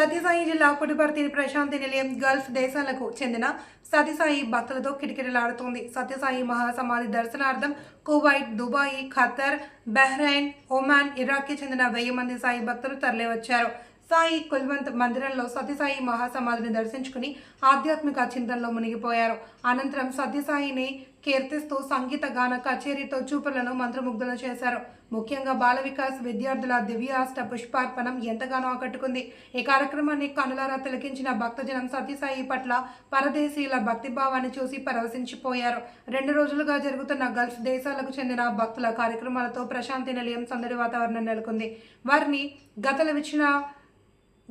సత్యసాయి జిల్లా పుట్టుపర్తి ప్రశాంతి నిలయం గల్ఫ్ దేశాలకు చెందిన సత్యసాయి భక్తులతో కిటకిటలాడుతోంది. సత్యసాయి మహాసమాధి దర్శనార్థం Kuwait Dubai Qatar Bahrain Oman ఇరాక్కి చెందిన వెయ్యి మంది సాయి భక్తులు తరలివచ్చారు. సాయి కుల్వంత్ మందిరంలో సత్యసాయి మహాసమాధిని దర్శించుకుని ఆధ్యాత్మిక చింతనలో మునిగిపోయారు. అనంతరం సత్యసాయిని కీర్తిస్తూ సంగీత గాన కచేరీతో చూపులను మంత్రముగ్ధులు చేశారు. ముఖ్యంగా బాల వికాస్ విద్యార్థుల దివ్యాష్ట పుష్పార్పణం ఎంతగానో ఆకట్టుకుంది. ఈ కార్యక్రమాన్ని కనులారా తిలకించిన భక్తజనం సత్యసాయి పట్ల పరదేశీయుల భక్తిభావాన్ని చూసి పరవశించిపోయారు. రెండు రోజులుగా జరుగుతున్న గల్ఫ్ దేశాలకు చెందిన భక్తుల కార్యక్రమాలతో ప్రశాంతి నిలయం సందడి వాతావరణం నెలకొంది. వారిని గతల విచ్చిన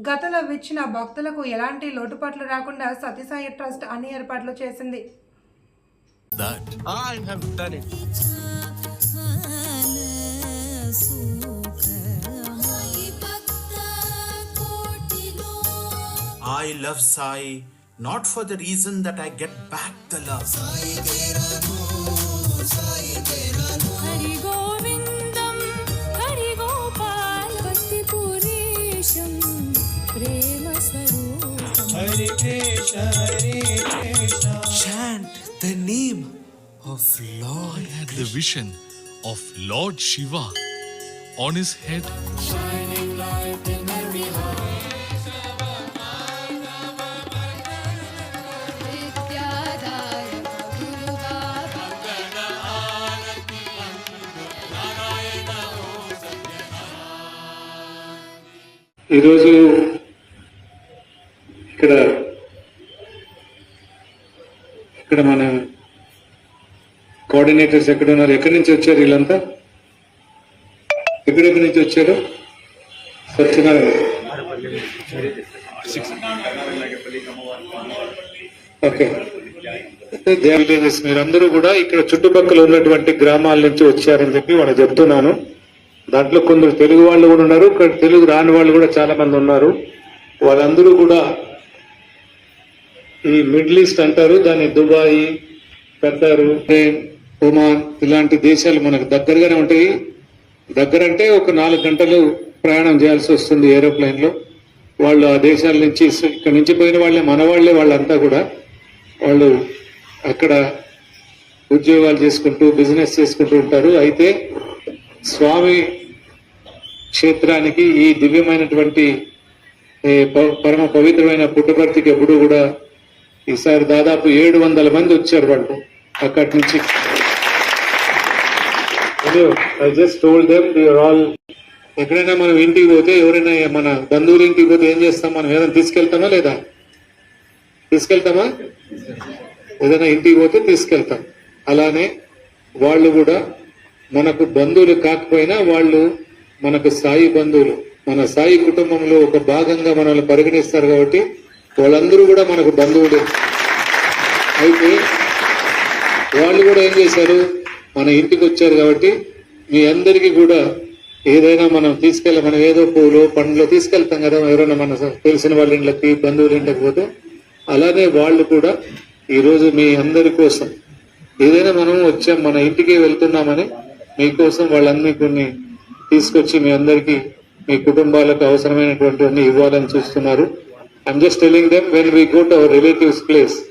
గతలో ఇచ్చిన భక్తులకు ఎలాంటి లోటుపాట్లు రాకుండా సత్యసాయి ట్రస్ట్ అన్ని ఏర్పాట్లు చేసింది that. I have done it. I love Sai not for the reason that I స్వరూపం Chant the name of Lord. had the vision of Lord Shiva on his head. విద్యాదాయక గురుదాత ఈరోజు ఇక్కడ మన కోఆర్డినేటర్స్ ఎక్కడ ఉన్నారు ఎక్కడి నుంచి వచ్చారు వీళ్ళంతా? ఎక్కడెక్కడి నుంచి వచ్చారు? సత్యనారాయణ. ఓకే. విలేజెస్ మీరందరూ కూడా ఇక్కడ చుట్టుపక్కల ఉన్నటువంటి గ్రామాల నుంచి వచ్చారని చెప్పి వాళ్ళు చెప్తున్నాను. దాంట్లో కొందరు తెలుగు వాళ్ళు కూడా ఉన్నారు. ఇక్కడ తెలుగు రాని వాళ్ళు కూడా చాలా మంది ఉన్నారు. వాళ్ళందరూ కూడా ఈ మిడిల్ ఈస్ట్ అంటారు దాన్ని దుబాయ్ ఖతారు ఒమాన్ ఇలాంటి దేశాలు మనకు దగ్గరగానే ఉంటాయి. దగ్గర అంటే ఒక నాలుగు గంటలు ప్రయాణం చేయాల్సి వస్తుంది ఏరోప్లేన్లో వాళ్ళు ఆ దేశాల నుంచి ఇక్కడ నుంచి పోయిన వాళ్ళే మన వాళ్ళే వాళ్ళంతా కూడా. వాళ్ళు అక్కడ ఉద్యోగాలు చేసుకుంటూ బిజినెస్ చేసుకుంటూ ఉంటారు. అయితే స్వామి క్షేత్రానికి ఈ దివ్యమైనటువంటి పరమ పవిత్రమైన పుట్టపర్తికి ఎప్పుడు కూడా ఈసారి దాదాపు ఏడు వందల మంది వచ్చారు వాళ్ళు అక్కడి నుంచి. I just told them you are all ఎక్కడైనా మనం ఇంటికి పోతే ఎవరైనా మన బంధువుల ఇంటికి పోతే ఏం చేస్తాం? మనం ఏదైనా తీసుకెళ్తామా లేదా? తీసుకెళ్తామా? ఏదైనా ఇంటికి పోతే తీసుకెళ్తాం. అలానే వాళ్ళు కూడా మనకు బంధువులు కాకపోయినా వాళ్ళు మనకు సాయి బంధువులు మన సాయి కుటుంబంలో ఒక భాగంగా మనల్ని పరిగణిస్తారు కాబట్టి వాళ్ళందరూ కూడా మనకు బంధువులే. అయితే వాళ్ళు కూడా ఏం చేశారు? మన ఇంటికి వచ్చారు కాబట్టి మీ అందరికీ కూడా ఏదైనా మనం తీసుకెళ్ళ మనం ఏదో పూలు పండ్లు తీసుకెళ్తాం కదా ఎవరైనా మన తెలిసిన వాళ్ళ ఇంట్లోకి బంధువుల ఇంట్లోకి పోతే అలానే వాళ్ళు కూడా ఈరోజు మీ అందరి కోసం ఏదైనా మనం వచ్చాం మన ఇంటికి వెళ్తున్నామని మీకోసం వాళ్ళన్ని కొన్ని తీసుకొచ్చి మీ అందరికి మీ కుటుంబాలకు అవసరమైనటువంటివన్నీ ఇవ్వాలని చూస్తున్నారు. I'm just telling them when we go to our relatives' place,